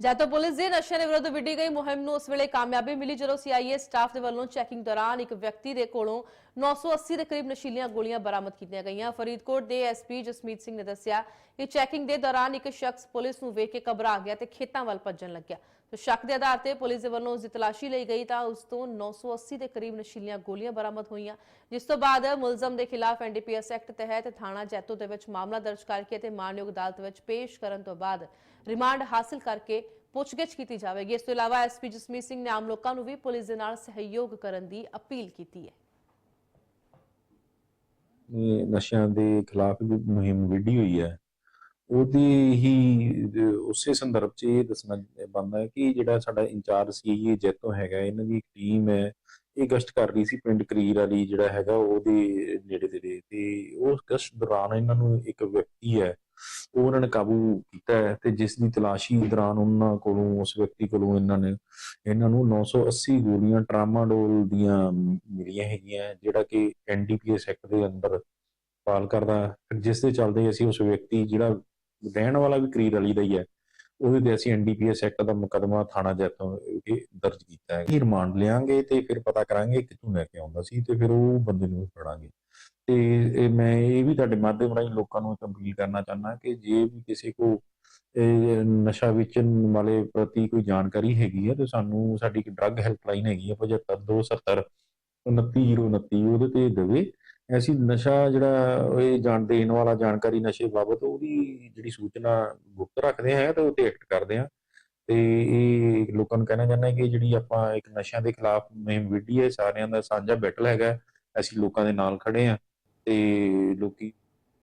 Jaito police ਦੇ ਨਸ਼ਿਆਂ ਦੇ ਵਿਰੁੱਧ ਵਿੱਢੀ ਗਈ ਮੁਹਿੰਮ ਨੂੰ ਉਸ ਵੇਲੇ ਕਾਮਯਾਬੀ ਮਿਲੀ ਜਦੋਂ ਸੀਆਈਏ ਸਟਾਫ ਦੇ ਵੱਲੋਂ ਚੈਕਿੰਗ ਦੌਰਾਨ ਇੱਕ ਵਿਅਕਤੀ ਦੇ ਕੋਲੋਂ 980 ਦੇ ਕਰੀਬ ਨਸ਼ੀਲੀਆਂ ਗੋਲੀਆਂ ਬਰਾਮਦ ਕੀਤੀਆਂ ਗਈਆਂ। ਫਰੀਦਕੋਟ ਦੇ ਐਸਪੀ ਜਸਮੀਤ ਸਿੰਘ ਨੇ ਦੱਸਿਆ ਕਿ ਚੈਕਿੰਗ ਦੇ ਦੌਰਾਨ ਇੱਕ ਸ਼ਖਸ ਪੁਲਿਸ ਨੂੰ ਵੇਖ ਕੇ ਘਬਰਾ ਗਿਆ ਤੇ ਖੇਤਾਂ ਵੱਲ ਭੱਜਣ ਲੱਗਿਆ। ਤੇ ਸ਼ੱਕ ਦੇ ਆਧਾਰ ਤੇ ਪੁਲਿਸ ਦੇ ਵੱਲੋਂ ਉਸ ਦੀ ਤਲਾਸ਼ੀ ਲਈ ਗਈ ਤਾਂ ਉਸ ਤੋਂ 980 ਦੇ ਕਰੀਬ ਨਸ਼ੀਲੀਆਂ ਗੋਲੀਆਂ ਬਰਾਮਦ ਹੋਈਆਂ, ਜਿਸ ਤੋਂ ਬਾਅਦ ਮੁਲਜ਼ਮ ਦੇ ਖਿਲਾਫ ਐਨਡੀਪੀਐਸ ਐਕਟ ਤਹਿਤ ਥਾਣਾ ਜੈਤੋ ਦੇ ਵਿੱਚ ਮਾਮਲਾ ਦਰਜ ਕਰਕੇ ਤੇ ਮਾਨਯੋਗ ਅਦਾਲਤ ਵਿੱਚ ਪੇਸ਼ ਕਰਨ ਤੋਂ ਬਾਅਦ ਰਿਮਾਂਡ ਹਾਸਲ ਕਰਕੇ ਪੁੱਛਗਿੱਛ ਕੀਤੀ ਜਾਵੇਗੀ। ਇਸ ਤੋਂ ਇਲਾਵਾ ਐਸਪੀ ਜਸਮੀਤ ਸਿੰਘ ਨੇ ਆਮ ਲੋਕਾਂ ਨੂੰ ਵੀ ਪੁਲਿਸ ਦੇ ਨਾਲ ਸਹਿਯੋਗ ਕਰਨ ਦੀ ਅਪੀਲ ਕੀਤੀ ਹੈ। ਨਸ਼ਿਆਂ ਦੇ ਖਿਲਾਫ ਵੀ ਮੁਹਿੰਮ ਵਿੱਢੀ ਹੋਈ ਹੈ। ਉਹਦੇ ਹੀ ਉਸੇ ਸੰਦਰਭ 'ਚ ਇਹ ਦੱਸਣਾ ਬਣਦਾ ਹੈ ਕਿ ਜਿਹੜਾ ਸਾਡਾ ਇੰਚਾਰਜ ਸੀ, ਇਹ ਜੈਤੋ ਹੈਗਾ, ਇਹਨਾਂ ਦੀ ਇੱਕ ਟੀਮ ਹੈ। ਇਹ ਗਸ਼ਤ ਕਰ ਰਹੀ ਸੀ ਪਿੰਡ ਕਰੀਰ ਵਾਲੀ ਜਿਹੜਾ ਹੈਗਾ, ਉਹਦੇ ਨੇੜੇ ਤੇੜੇ। ਤੇ ਉਸ ਗਸ਼ਤ ਦੌਰਾਨ ਇਹਨਾਂ ਨੂੰ ਇੱਕ ਵਿਅਕਤੀ ਹੈ ਉਹ ਉਹਨਾਂ ਨੇ ਕਾਬੂ ਕੀਤਾ ਹੈ ਤੇ ਜਿਸ ਦੀ ਤਲਾਸ਼ੀ ਦੌਰਾਨ ਉਹਨਾਂ ਕੋਲੋਂ, ਉਸ ਵਿਅਕਤੀ ਕੋਲੋਂ ਇਹਨਾਂ ਨੇ, ਇਹਨਾਂ ਨੂੰ 980 ਗੋਲੀਆਂ ਟਰਾਮਾਡੋਲ ਦੀਆਂ ਮਿਲੀਆਂ ਹੈਗੀਆਂ, ਜਿਹੜਾ ਕਿ ਐਨਡੀਪੀਐਸ ਐਕਟ ਦੇ ਅੰਦਰ ਪਾਲ ਕਰਦਾ ਹੈ। ਜਿਸ ਦੇ ਚੱਲਦੇ ਅਸੀਂ ਉਸ ਵਿਅਕਤੀ, ਜਿਹੜਾ ਰਹਿਣ ਵਾਲਾ ਵੀ ਕਰੀਰ ਵਾਲੀ ਦਾ ਹੀ ਹੈ ਉਹਦੇ ਤੇ ਅਸੀਂ ਐਨਡੀਪੀਐਸ ਐਕਟ ਦਾ ਮੁਕੱਦਮਾ ਥਾਣਾ ਜੈਤੋਂ ਵਿਖੇ ਦਰਜ ਕੀਤਾ ਹੈ। ਇਹ ਰਿਮਾਂਡ ਲਿਆਂਗੇ ਤੇ ਫਿਰ ਪਤਾ ਕਰਾਂਗੇ ਕਿੱਥੋਂ ਲੈ ਕੇ ਆਉਂਦਾ ਸੀ ਤੇ ਫਿਰ ਉਹ ਬੰਦੇ ਨੂੰ ਫੜਾਂਗੇ। ਤੇ ਮੈਂ ਇਹ ਵੀ ਤੁਹਾਡੇ ਮਾਧਿਅਮ ਰਾਹੀਂ ਲੋਕਾਂ ਨੂੰ ਅਪੀਲ ਕਰਨਾ ਚਾਹੁੰਦਾ ਕਿ ਜੇ ਵੀ ਕਿਸੇ ਕੋ ਨਸ਼ਾ ਵੇਚਣ ਵਾਲੇ ਪ੍ਰਤੀ ਕੋਈ ਜਾਣਕਾਰੀ ਹੈਗੀ ਹੈ ਤੇ ਸਾਨੂੰ ਸਾਡੀ ਇੱਕ ਡਰੱਗ ਹੈਲਪਲਾਈਨ ਹੈਗੀ ਹੈ 75270 29029 ਉਹਦੇ ਤੇ ਦੇਵੇ। ਐਸੀ ਨਸ਼ਾ ਜਿਹੜਾ ਇਹ ਜਾਣ ਦੇਣ ਵਾਲਾ ਜਾਣਕਾਰੀ ਨਸ਼ੇ ਬਾਬਤ ਉਹਦੀ ਜਿਹੜੀ ਸੂਚਨਾ ਗੁਪਤ ਰੱਖਦੇ ਆ ਤੇ ਉਹ ਤੇ ਐਕਟ ਕਰਦੇ ਆ ਤੇ ਇਹ ਲੋਕਾਂ ਨੂੰ ਕਹਿਣਾ ਚਾਹੁੰਦਾ ਕਿ ਜਿਹੜੀ ਆਪਾਂ ਇੱਕ ਨਸ਼ਿਆਂ ਦੇ ਖਿਲਾਫ ਮੁਹਿੰਮ ਵਿੱਢੀ ਹੈ, ਸਾਰਿਆਂ ਦਾ ਸਾਂਝਾ ਬੈਟਲ ਹੈਗਾ। ਅਸੀਂ ਲੋਕਾਂ ਦੇ ਨਾਲ ਖੜੇ ਆ ਤੇ ਲੋਕੀ